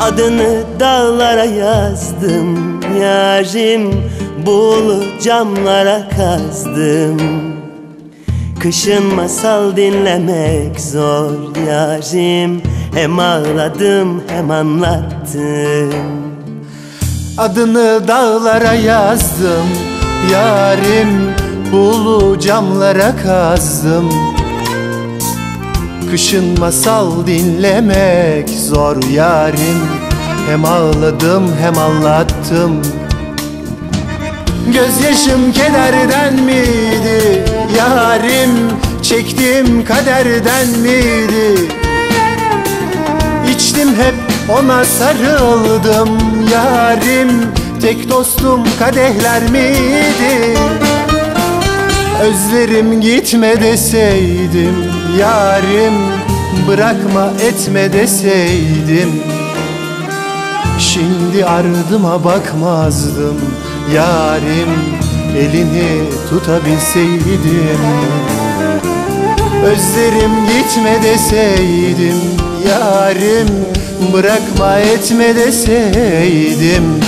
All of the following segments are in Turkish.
Adını dağlara yazdım yarim Buğulu camlara kazdım. Kışın masal dinlemek zor yarim. Hem ağladım hem anlattım. Adını dağlara yazdım Yarim bulu camlara kazdım. Kışın masal dinlemek zor yarim. Hem ağladım hem anlattım. Gözyaşım kederden miydi? Yarim Çektim kaderden miydi? İçtim hep ona sarıldım. Yarim Tek dostum kadehler miydi? Özlerim gitme deseydim yarim Bırakma etme deseydim. Şimdi ardıma bakmazdım yarim Elini tutabilseydim. Özlerim gitme deseydim yarim Bırakma etme deseydim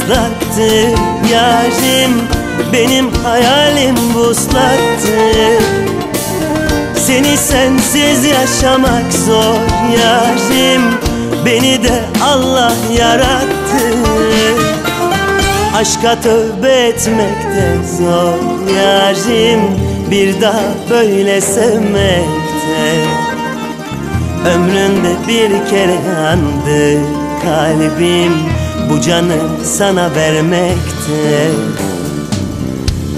ıslattı yarim Benim hayalim vuslattı Seni sensiz yaşamak zor. Yarim Beni de Allah yarattı. Aşka tövbe etmek de zor. Yarim Bir daha böyle sevmekte Ömründe bir kere yandı kalbim Bu canı sana vermekte.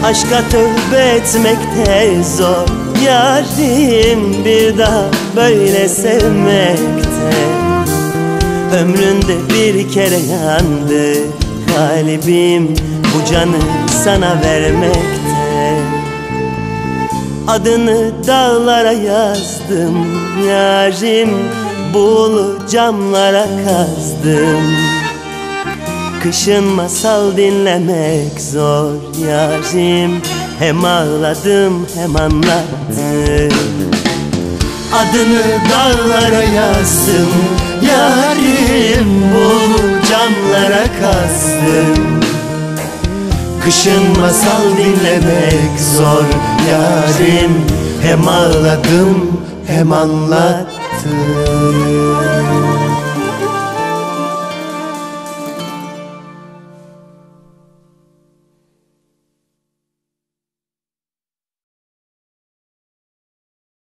Aşka tövbe etmekte zor Yarim bir daha böyle sevmekte. Ömründe bir kere yandı kalbim Bu canı sana vermekte. Adını dağlara yazdım yarim Buğulu camlara kazdım Kışın masal dinlemek zor yarim. Hem ağladım hem anlattım. Adını dağlara yazdım. Yarim buğulu camlara kazdım Kışın masal dinlemek zor yarim. Hem ağladım hem anlattım